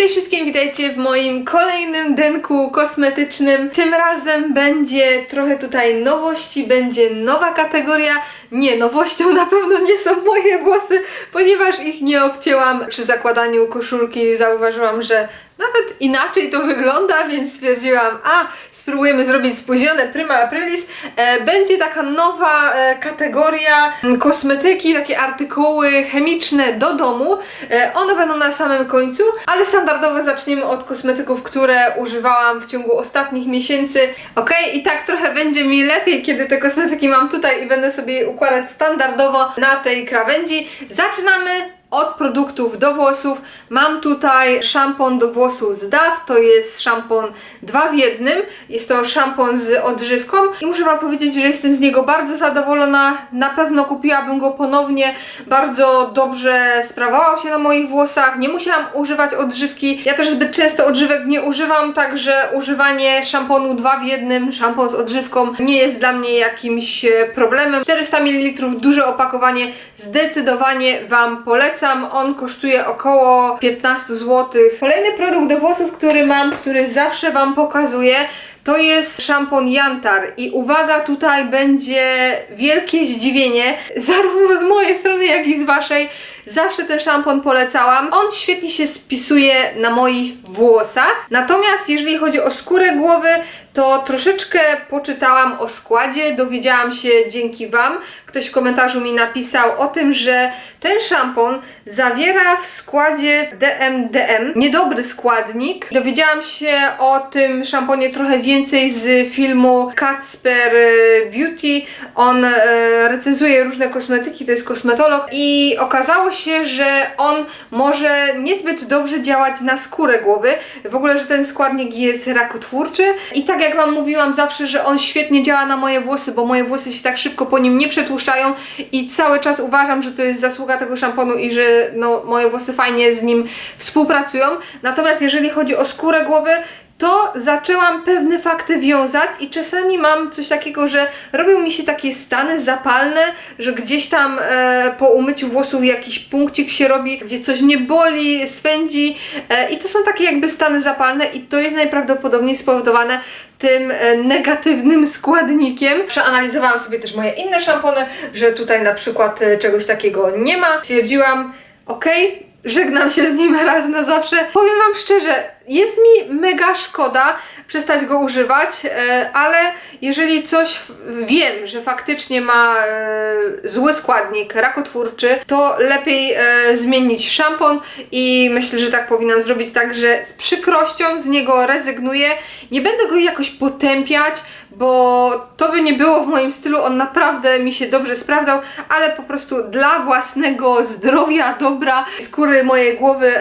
Cześć wszystkim, witajcie w moim kolejnym denku kosmetycznym. Tym razem będzie trochę tutaj nowości, będzie nowa kategoria. Nie, nowością na pewno nie są moje włosy, ponieważ ich nie obcięłam przy zakładaniu koszulki. Zauważyłam, że nawet inaczej to wygląda, więc stwierdziłam, a spróbujemy zrobić spóźnione prima aprilis. E, będzie taka nowa e, kategoria m, kosmetyki, takie artykuły chemiczne do domu. E, one będą na samym końcu, ale standardowo zaczniemy od kosmetyków, które używałam w ciągu ostatnich miesięcy. Ok, i tak trochę będzie mi lepiej, kiedy te kosmetyki mam tutaj i będę sobie je układać standardowo na tej krawędzi. Zaczynamy od produktów do włosów. Mam tutaj szampon do włosów z DAW, to jest szampon dwa w jednym. Jest to szampon z odżywką i muszę Wam powiedzieć, że jestem z niego bardzo zadowolona. Na pewno kupiłabym go ponownie. Bardzo dobrze sprawował się na moich włosach. Nie musiałam używać odżywki. Ja też zbyt często odżywek nie używam, także używanie szamponu dwa w jednym, szampon z odżywką nie jest dla mnie jakimś e, problemem. 400 ml, duże opakowanie, zdecydowanie Wam polecam. On kosztuje około 15 zł. Kolejny produkt do włosów, który mam, który zawsze Wam pokazuję, to jest szampon Jantar i uwaga, tutaj będzie wielkie zdziwienie, zarówno z mojej strony, jak i z waszej. Zawsze ten szampon polecałam. On świetnie się spisuje na moich włosach. Natomiast jeżeli chodzi o skórę głowy, to troszeczkę poczytałam o składzie, dowiedziałam się dzięki Wam. Ktoś w komentarzu mi napisał o tym, że ten szampon zawiera w składzie DMDM, niedobry składnik. Dowiedziałam się o tym szamponie trochę więcej z filmu Kacper e, Beauty. On e, recenzuje różne kosmetyki, to jest kosmetolog i okazało się, że on może niezbyt dobrze działać na skórę głowy. W ogóle, że ten składnik jest rakotwórczy i tak jak Wam mówiłam zawsze, że on świetnie działa na moje włosy, bo moje włosy się tak szybko po nim nie przetłuszczają i cały czas uważam, że to jest zasługa tego szamponu i że no, moje włosy fajnie z nim współpracują. Natomiast jeżeli chodzi o skórę głowy, to zaczęłam pewne fakty wiązać i czasami mam coś takiego, że robią mi się takie stany zapalne, że gdzieś tam e, po umyciu włosów jakiś punkcik się robi, gdzie coś mnie boli, swędzi e, i to są takie jakby stany zapalne i to jest najprawdopodobniej spowodowane tym e, negatywnym składnikiem. Przeanalizowałam sobie też moje inne szampony, że tutaj na przykład e, czegoś takiego nie ma. Stwierdziłam, okej, żegnam się z nim raz na zawsze. Powiem Wam szczerze, jest mi mega szkoda przestać go używać, e, ale jeżeli coś wiem, że faktycznie ma e, zły składnik, rakotwórczy, to lepiej e, zmienić szampon i myślę, że tak powinnam zrobić, także z przykrością z niego rezygnuję. Nie będę go jakoś potępiać, bo to by nie było w moim stylu, on naprawdę mi się dobrze sprawdzał, ale po prostu dla własnego zdrowia, dobra, skóry mojej głowy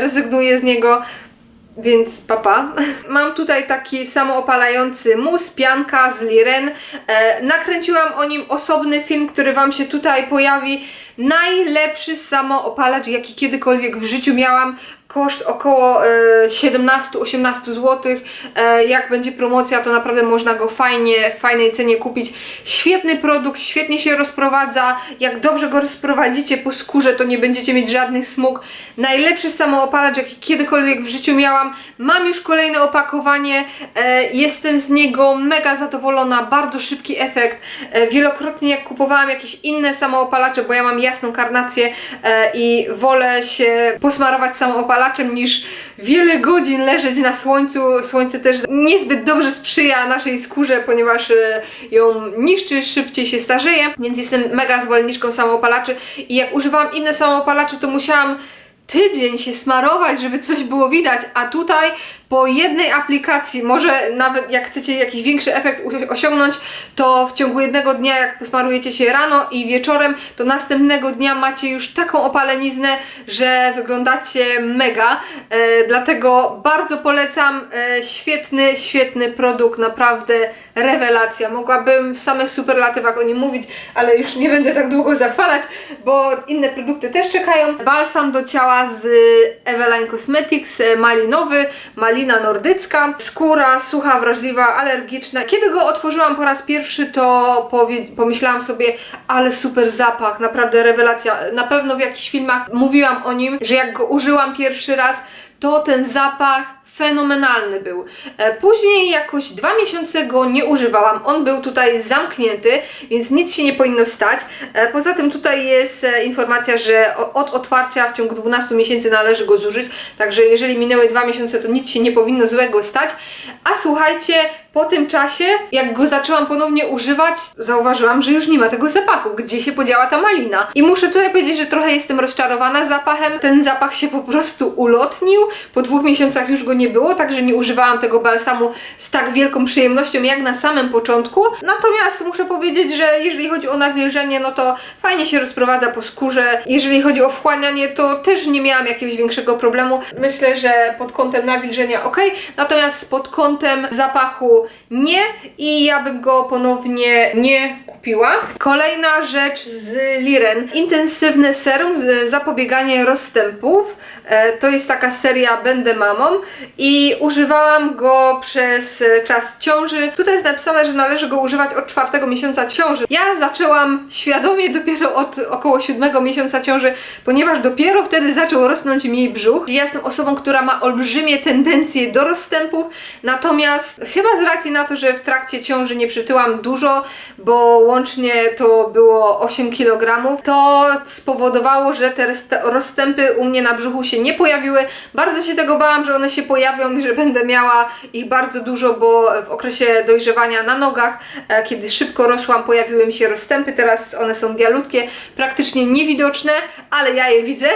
rezygnuję z niego. Więc papa. Mam tutaj taki samoopalający mus, pianka z Liren. E, nakręciłam o nim osobny film, który Wam się tutaj pojawi. Najlepszy samoopalacz, jaki kiedykolwiek w życiu miałam. Koszt około e, 17-18 zł. E, jak będzie promocja, to naprawdę można go fajnie, w fajnej cenie kupić. Świetny produkt, świetnie się rozprowadza. Jak dobrze go rozprowadzicie po skórze, to nie będziecie mieć żadnych smug. Najlepszy samoopalacz, jaki kiedykolwiek w życiu miałam. Mam już kolejne opakowanie. E, jestem z niego mega zadowolona. Bardzo szybki efekt. E, wielokrotnie jak kupowałam jakieś inne samoopalacze, bo ja mam jasną karnację e, i wolę się posmarować samoopalaczem niż wiele godzin leżeć na słońcu. Słońce też niezbyt dobrze sprzyja naszej skórze, ponieważ e, ją niszczy, szybciej się starzeje, więc jestem mega zwolenniczką samoopalaczy i jak używałam inne samoopalacze, to musiałam tydzień się smarować, żeby coś było widać, a tutaj po jednej aplikacji, może nawet jak chcecie jakiś większy efekt osiągnąć, to w ciągu jednego dnia, jak posmarujecie się rano i wieczorem, to następnego dnia macie już taką opaleniznę, że wyglądacie mega. E, dlatego bardzo polecam. E, świetny, świetny produkt, naprawdę rewelacja. Mogłabym w samych superlatywach o nim mówić, ale już nie będę tak długo zachwalać, bo inne produkty też czekają. Balsam do ciała z Eveline Cosmetics, e, malinowy, malina nordycka, skóra sucha, wrażliwa, alergiczna. Kiedy go otworzyłam po raz pierwszy, to pomyślałam sobie, ale super zapach, naprawdę rewelacja. Na pewno w jakichś filmach mówiłam o nim, że jak go użyłam pierwszy raz, to ten zapach fenomenalny był. E, Później jakoś dwa miesiące go nie używałam. On był tutaj zamknięty, więc nic się nie powinno stać. E, Poza tym tutaj jest e, informacja, że od otwarcia w ciągu 12 miesięcy należy go zużyć. Także jeżeli minęły dwa miesiące, to nic się nie powinno złego stać. A słuchajcie, po tym czasie, jak go zaczęłam ponownie używać, zauważyłam, że już nie ma tego zapachu. Gdzie się podziała ta malina? I muszę tutaj powiedzieć, że trochę jestem rozczarowana zapachem. Ten zapach się po prostu ulotnił. Po dwóch miesiącach już go nie było, także nie używałam tego balsamu z tak wielką przyjemnością jak na samym początku. Natomiast muszę powiedzieć, że jeżeli chodzi o nawilżenie, no to fajnie się rozprowadza po skórze. Jeżeli chodzi o wchłanianie, to też nie miałam jakiegoś większego problemu. Myślę, że pod kątem nawilżenia ok, natomiast pod kątem zapachu nie i ja bym go ponownie nie kupiła. Kolejna rzecz z Liren. Intensywne serum zapobieganie rozstępów. E, To jest taka seria Będę mamą i używałam go przez e, czas ciąży. Tutaj jest napisane, że należy go używać od czwartego miesiąca ciąży. Ja zaczęłam świadomie dopiero od około siódmego miesiąca ciąży, ponieważ dopiero wtedy zaczął rosnąć mi brzuch. Ja jestem osobą, która ma olbrzymie tendencje do rozstępów, natomiast chyba z racji na to, że w trakcie ciąży nie przytyłam dużo, bo łącznie to było 8 kg, to spowodowało, że te rozstępy u mnie na brzuchu się nie pojawiły. Bardzo się tego bałam, że one się pojawią i że będę miała ich bardzo dużo, bo w okresie dojrzewania na nogach, e, kiedy szybko rosłam, pojawiły mi się rozstępy. Teraz one są bialutkie, praktycznie niewidoczne, ale ja je widzę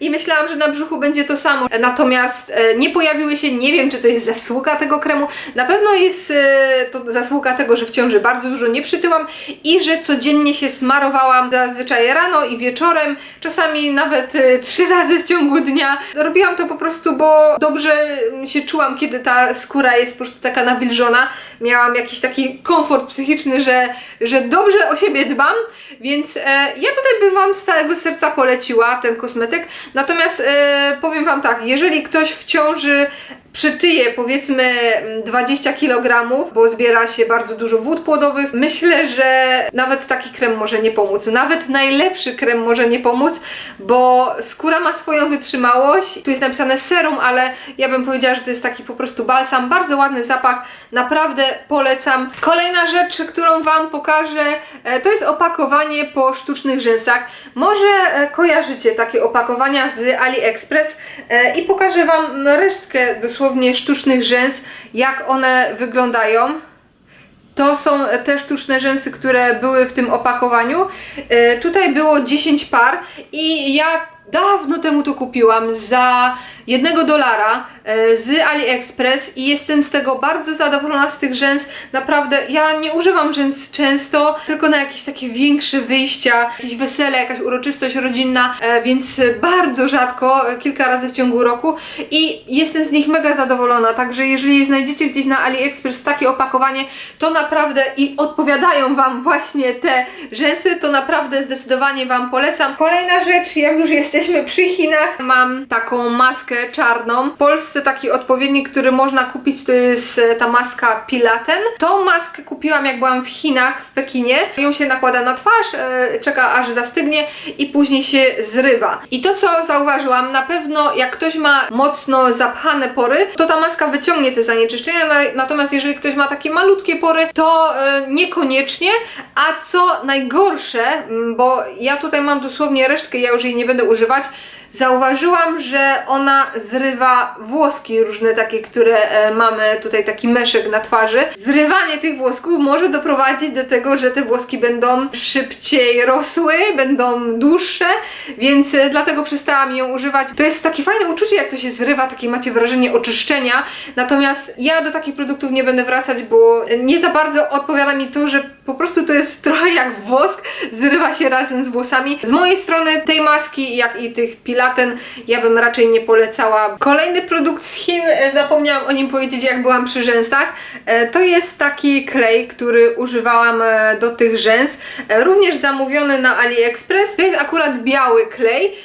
i myślałam, że na brzuchu będzie to samo. Natomiast e, nie pojawiły się, nie wiem, czy to jest zasługa tego kremu. Na pewno jest e, to zasługa tego, że w ciąży bardzo dużo nie przytyłam i że codziennie się smarowałam zazwyczaj rano i wieczorem, czasami nawet trzy razy w ciągu dnia. Robiłam to po prostu, bo dobrze się czułam, kiedy ta skóra jest po prostu taka nawilżona. Miałam jakiś taki komfort psychiczny, że, że dobrze o siebie dbam, więc e, ja tutaj bym Wam z całego serca poleciła ten kosmetyk. Natomiast e, powiem Wam tak, jeżeli ktoś w ciąży przytyje powiedzmy mm, 20 kg, bo zbiera się bardzo dużo wód płodowych, myślę, że nawet taki krem może nie pomóc. Nawet najlepszy krem może nie pomóc, bo skóra ma swoją wytrzymałość. Tu jest napisane serum, ale ja bym powiedziała, że to jest taki po prostu balsam. Bardzo ładny zapach, naprawdę polecam. Kolejna rzecz, którą Wam pokażę, e, to jest opakowanie po sztucznych rzęsach. Może e, kojarzycie takie opakowania z AliExpress e, i pokażę Wam resztkę dosłownie sztucznych rzęs, jak one wyglądają. To są te sztuczne rzęsy, które były w tym opakowaniu. E, tutaj było 10 par i ja dawno temu to kupiłam za jednego dolara e, z AliExpress i jestem z tego bardzo zadowolona z tych rzęs. Naprawdę, ja nie używam rzęs często, tylko na jakieś takie większe wyjścia, jakieś wesele, jakaś uroczystość rodzinna, e, więc bardzo rzadko, e, kilka razy w ciągu roku i jestem z nich mega zadowolona. Także jeżeli znajdziecie gdzieś na AliExpress takie opakowanie, to naprawdę i odpowiadają Wam właśnie te rzęsy, to naprawdę zdecydowanie Wam polecam. Kolejna rzecz, jak już jesteśmy przy Chinach, mam taką maskę czarną. W Polsce taki odpowiednik, który można kupić, to jest e, ta maska Pilaten. Tą maskę kupiłam jak byłam w Chinach, w Pekinie. Ją się nakłada na twarz, e, czeka aż zastygnie i później się zrywa. I to co zauważyłam, na pewno jak ktoś ma mocno zapchane pory, to ta maska wyciągnie te zanieczyszczenia, na- natomiast jeżeli ktoś ma takie malutkie pory, to e, niekoniecznie. A co najgorsze, bo ja tutaj mam dosłownie resztkę, ja już jej nie będę używać, zauważyłam, że ona zrywa włoski różne takie, które e, mamy tutaj taki meszek na twarzy. Zrywanie tych włosków może doprowadzić do tego, że te włoski będą szybciej rosły, będą dłuższe, więc e, dlatego przestałam ją używać. To jest takie fajne uczucie, jak to się zrywa, takie macie wrażenie oczyszczenia. Natomiast ja do takich produktów nie będę wracać, bo nie za bardzo odpowiada mi to, że po prostu to jest trochę jak wosk, zrywa się razem z włosami. Z mojej strony tej maski, jak i tych pilaten, ja bym raczej nie polecała. Kolejny produkt z Chin, e, zapomniałam o nim powiedzieć, jak byłam przy rzęsach. E, To jest taki klej, który używałam e, do tych rzęs, również zamówiony na AliExpress. To jest akurat biały klej,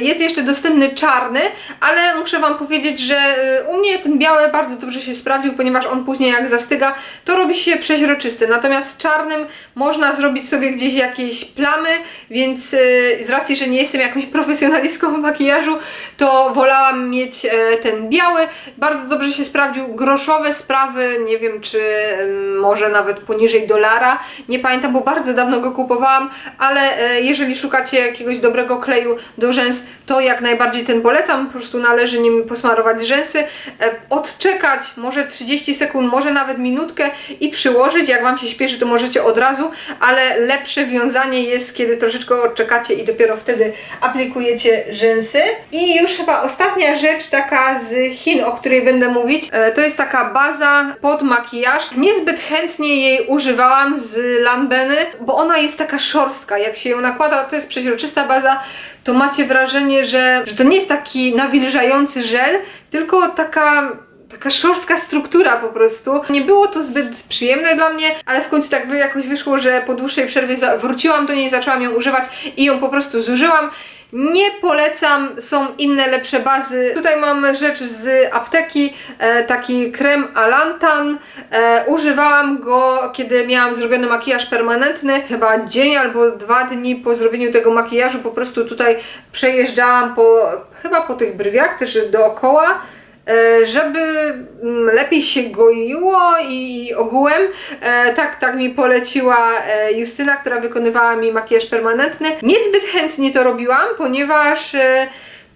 jest jeszcze dostępny czarny, ale muszę Wam powiedzieć, że u mnie ten biały bardzo dobrze się sprawdził, ponieważ on później jak zastyga, to robi się przeźroczysty. Natomiast czarny czarnym można zrobić sobie gdzieś jakieś plamy, więc e, z racji, że nie jestem jakąś profesjonalistką w makijażu, to wolałam mieć e, ten biały. Bardzo dobrze się sprawdził. Groszowe sprawy, nie wiem czy em, może nawet poniżej dolara. Nie pamiętam, bo bardzo dawno go kupowałam, ale e, jeżeli szukacie jakiegoś dobrego kleju do rzęs, to jak najbardziej ten polecam. Po prostu należy nim posmarować rzęsy, e, odczekać może 30 sekund, może nawet minutkę i przyłożyć. Jak Wam się śpieszy, to możecie od razu, ale lepsze wiązanie jest, kiedy troszeczkę odczekacie i dopiero wtedy aplikujecie rzęsy. I już chyba ostatnia rzecz, taka z Chin, o której będę mówić, e, to jest taka baza pod makijaż. Niezbyt chętnie jej używałam z Lanbeny, bo ona jest taka szorstka. Jak się ją nakłada, to jest przeźroczysta baza, to macie wrażenie, że, że to nie jest taki nawilżający żel, tylko taka taka szorstka struktura po prostu. Nie było to zbyt przyjemne dla mnie, ale w końcu tak jakoś wyszło, że po dłuższej przerwie wróciłam do niej, zaczęłam ją używać i ją po prostu zużyłam. Nie polecam, są inne lepsze bazy. Tutaj mam rzecz z apteki, e, taki krem Alantan. E, używałam go, kiedy miałam zrobiony makijaż permanentny, chyba dzień albo dwa dni po zrobieniu tego makijażu. Po prostu tutaj przejeżdżałam po, chyba po tych brwiach też dookoła żeby mm, lepiej się goiło i ogółem. E, tak, tak mi poleciła e, Justyna, która wykonywała mi makijaż permanentny. Niezbyt chętnie to robiłam, ponieważ e,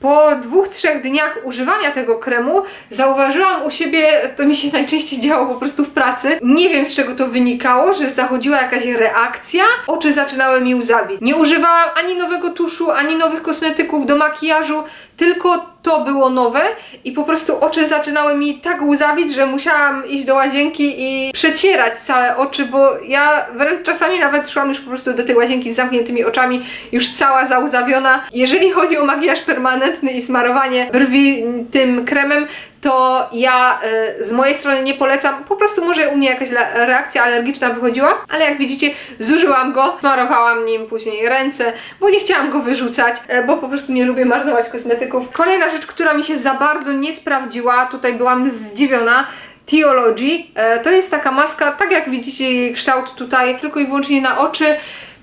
po dwóch, trzech dniach używania tego kremu zauważyłam u siebie, to mi się najczęściej działo po prostu w pracy. Nie wiem z czego to wynikało, że zachodziła jakaś reakcja, oczy zaczynały mi łzawić. Nie używałam ani nowego tuszu, ani nowych kosmetyków do makijażu, tylko to było nowe i po prostu oczy zaczynały mi tak łzawić, że musiałam iść do łazienki i przecierać całe oczy, bo ja wręcz czasami nawet szłam już po prostu do tej łazienki z zamkniętymi oczami, już cała załzawiona. Jeżeli chodzi o makijaż permanentny i smarowanie brwi tym kremem, to ja e, z mojej strony nie polecam. Po prostu może u mnie jakaś reakcja alergiczna wychodziła, ale jak widzicie, zużyłam go, smarowałam nim później ręce, bo nie chciałam go wyrzucać, e, bo po prostu nie lubię marnować kosmetyków. Kolejna rzecz, która mi się za bardzo nie sprawdziła, tutaj byłam zdziwiona. Theology. E, to jest taka maska, tak jak widzicie jej kształt tutaj, tylko i wyłącznie na oczy.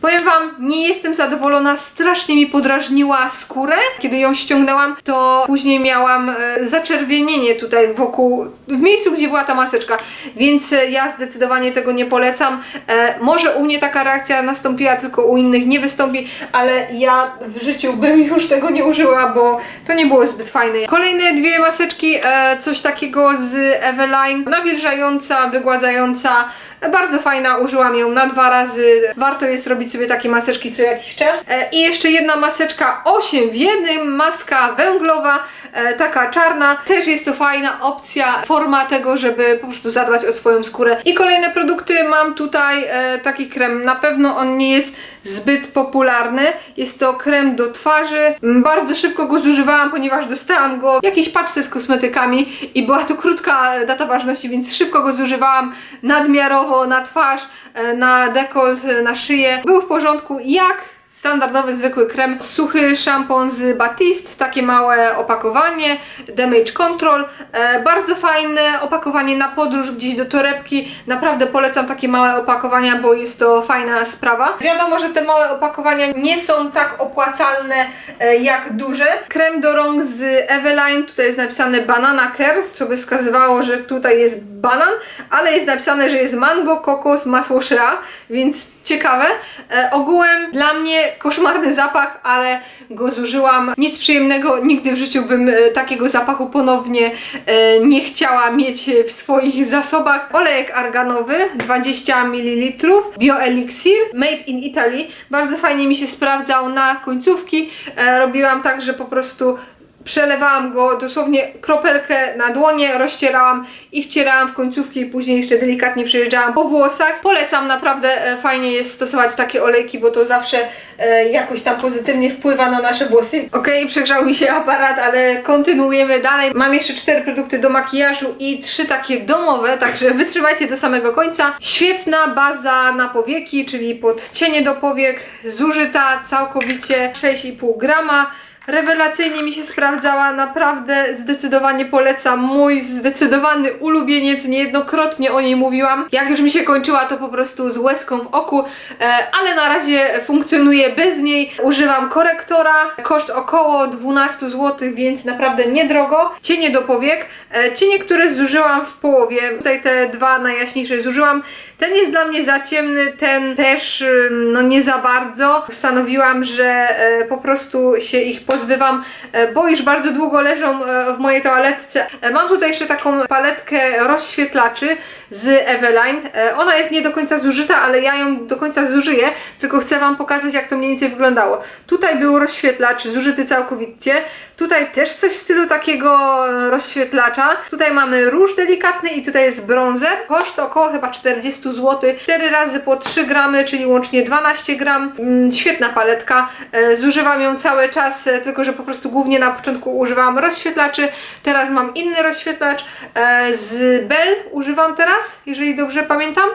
Powiem Wam, nie jestem zadowolona, strasznie mi podrażniła skórę. Kiedy ją ściągnęłam, to później miałam e, zaczerwienienie tutaj wokół, w miejscu, gdzie była ta maseczka, więc e, ja zdecydowanie tego nie polecam. E, może u mnie taka reakcja nastąpiła, tylko u innych nie wystąpi, ale ja w życiu bym już tego nie użyła, bo to nie było zbyt fajne. Kolejne dwie maseczki, e, coś takiego z Eveline, nawilżająca, wygładzająca, bardzo fajna, użyłam ją na dwa razy. Warto jest robić sobie takie maseczki co jakiś czas. E, I jeszcze jedna maseczka 8 w jednym, maska węglowa, e, taka czarna. Też jest to fajna opcja, forma tego, żeby po prostu zadbać o swoją skórę. I kolejne produkty mam tutaj e, taki krem. Na pewno on nie jest zbyt popularny. Jest to krem do twarzy. Mm, Bardzo szybko go zużywałam, ponieważ dostałam go w jakiejś paczce z kosmetykami i była to krótka data ważności, więc szybko go zużywałam nadmiarowo na twarz, e, na dekolt, e, na szyję. Był w porządku jak standardowy, zwykły krem. Suchy szampon z Batiste, takie małe opakowanie, Damage Control. E, bardzo fajne opakowanie na podróż gdzieś do torebki. Naprawdę polecam takie małe opakowania, bo jest to fajna sprawa. Wiadomo, że te małe opakowania nie są tak opłacalne e, jak duże. Krem do rąk z Eveline, tutaj jest napisane Banana Care, co by wskazywało, że tutaj jest banan, ale jest napisane, że jest mango, kokos, masło shea, więc ciekawe. E, ogółem dla mnie koszmarny zapach, ale go zużyłam. Nic przyjemnego, nigdy w życiu bym e, takiego zapachu ponownie e, nie chciała mieć w swoich zasobach. Olejek arganowy 20 ml, bioeliksir made in Italy. Bardzo fajnie mi się sprawdzał na końcówki. E, robiłam tak, że po prostu Przelewałam go dosłownie kropelkę na dłonie, rozcierałam i wcierałam w końcówki i później jeszcze delikatnie przejeżdżałam po włosach. Polecam, naprawdę e, fajnie jest stosować takie olejki, bo to zawsze e, jakoś tam pozytywnie wpływa na nasze włosy. Okej, przegrzał mi się aparat, ale kontynuujemy dalej. Mam jeszcze cztery produkty do makijażu i trzy takie domowe, także wytrzymajcie do samego końca. Świetna baza na powieki, czyli pod cienie do powiek, zużyta całkowicie 6,5 grama. Rewelacyjnie mi się sprawdzała, naprawdę zdecydowanie polecam. Mój zdecydowany ulubieniec, niejednokrotnie o niej mówiłam. Jak już mi się kończyła, to po prostu z łezką w oku, e, ale na razie funkcjonuje bez niej. Używam korektora, koszt około 12 zł, więc naprawdę niedrogo. Cienie do powiek, e, cienie, które zużyłam w połowie. Tutaj te dwa najjaśniejsze zużyłam. Ten jest dla mnie za ciemny, ten też y, no nie za bardzo. Postanowiłam, że e, po prostu się ich pozbywam, e, bo już bardzo długo leżą e, w mojej toaletce. Mam tutaj jeszcze taką paletkę rozświetlaczy z Eveline. Ona jest nie do końca zużyta, ale ja ją do końca zużyję, tylko chcę Wam pokazać, jak to mniej więcej wyglądało. Tutaj był rozświetlacz zużyty całkowicie. Tutaj też coś w stylu takiego rozświetlacza. Tutaj mamy róż delikatny i tutaj jest bronzer. Koszt około chyba 40 zł. 4 razy po 3 gramy, czyli łącznie 12 gram. Mm, Świetna paletka. E, Zużywam ją cały czas, e, tylko że po prostu głównie na początku używałam rozświetlaczy. Teraz mam inny rozświetlacz. e, Z Bell używam teraz, jeżeli dobrze pamiętam.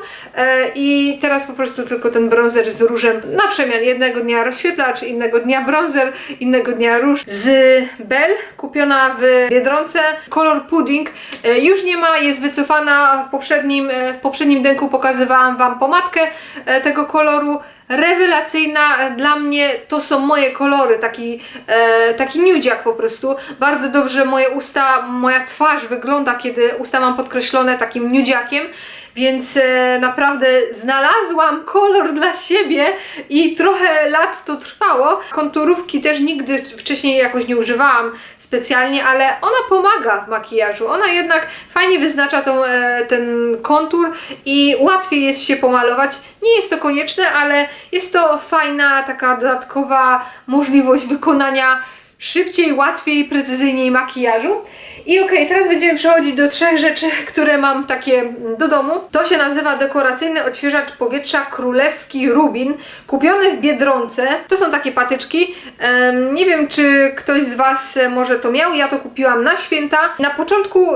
I teraz po prostu tylko ten bronzer z różem na przemian. Jednego dnia rozświetlacz, innego dnia bronzer, innego dnia róż. Z Bell kupiona w Biedronce. Kolor pudding e, już nie ma, jest wycofana. W poprzednim, e, w poprzednim denku pokazywałam Wam pomadkę e, tego koloru. Rewelacyjna dla mnie to są moje kolory, taki, e, taki nudziak po prostu. Bardzo dobrze moje usta, moja twarz wygląda, kiedy usta mam podkreślone takim nudziakiem. Więc e, naprawdę znalazłam kolor dla siebie i trochę lat to trwało. Konturówki też nigdy wcześniej jakoś nie używałam specjalnie, ale ona pomaga w makijażu. Ona jednak fajnie wyznacza tą, e, ten kontur i łatwiej jest się pomalować. Nie jest to konieczne, ale jest to fajna, taka dodatkowa możliwość wykonania szybciej, łatwiej, precyzyjniej makijażu. I okej, teraz będziemy przechodzić do trzech rzeczy, które mam takie do domu. To się nazywa dekoracyjny odświeżacz powietrza królewski Rubin, kupiony w Biedronce. To są takie patyczki. Em, nie wiem, czy ktoś z Was może to miał. Ja to kupiłam na święta. Na początku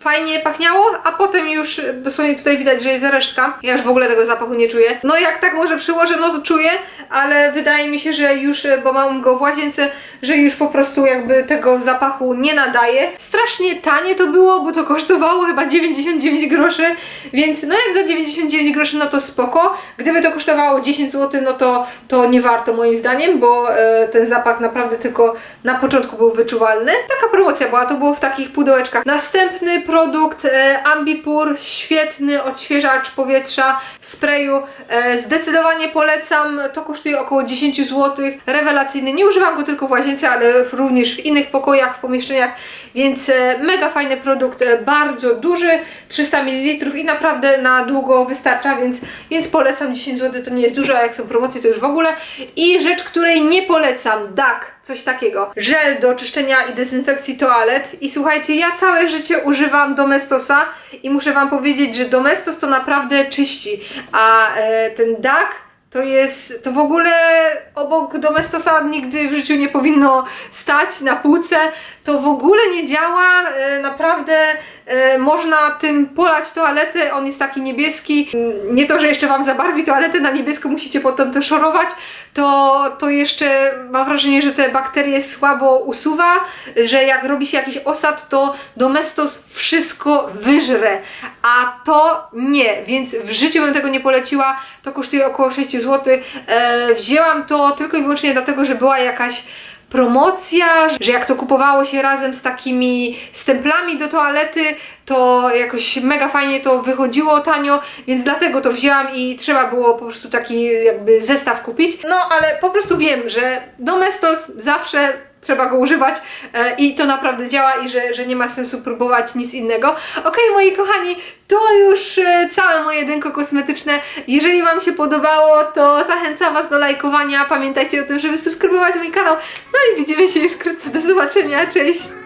fajnie pachniało, a potem już dosłownie tutaj widać, że jest resztka. Ja już w ogóle tego zapachu nie czuję. No jak tak może przyłożę, no to czuję, ale wydaje mi się, że już, e, bo mam go w łazience, że już po prostu jakby tego zapachu nie nadaje. Strasznie tanie to było, bo to kosztowało chyba 99 groszy, więc no jak za 99 groszy, no to spoko. Gdyby to kosztowało 10 zł, no to, to nie warto moim zdaniem, bo e, ten zapach naprawdę tylko na początku był wyczuwalny. Taka promocja była, to było w takich pudełeczkach. Następny produkt e, Ambipur, świetny odświeżacz powietrza w sprayu. E, zdecydowanie polecam, to kosztuje około 10 zł. Rewelacyjny, nie używam go tylko w łazience, ale również w innych pokojach, w pomieszczeniach, więc e, mega fajny produkt, e, bardzo duży, 300 ml i naprawdę na długo wystarcza, więc, więc polecam 10 zł, to nie jest dużo, a jak są promocje to już w ogóle. I rzecz, której nie polecam, DAK, coś takiego. Żel do czyszczenia i dezynfekcji toalet. I słuchajcie, ja całe życie używam Domestosa i muszę Wam powiedzieć, że Domestos to naprawdę czyści, a e, ten DAK to jest, to w ogóle obok Domestosa nigdy w życiu nie powinno stać na półce. To w ogóle nie działa, e, naprawdę e, można tym polać toaletę, on jest taki niebieski. Nie to, że jeszcze Wam zabarwi toaletę na niebiesko, musicie potem to szorować, to, to jeszcze mam wrażenie, że te bakterie słabo usuwa, że jak robi się jakiś osad, to Domestos wszystko wyżre, a to nie, więc w życiu bym tego nie poleciła, to kosztuje około 6 zł. E, wzięłam to tylko i wyłącznie dlatego, że była jakaś promocja, że jak to kupowało się razem z takimi stemplami do toalety, to jakoś mega fajnie to wychodziło tanio, więc dlatego to wzięłam i trzeba było po prostu taki jakby zestaw kupić. No ale po prostu wiem, że Domestos zawsze trzeba go używać e, i to naprawdę działa i że, że nie ma sensu próbować nic innego. Okej, moi kochani, to już e, całe moje dynko kosmetyczne. Jeżeli Wam się podobało, to zachęcam Was do lajkowania. Pamiętajcie o tym, żeby subskrybować mój kanał. No i widzimy się już wkrótce. Do zobaczenia. Cześć!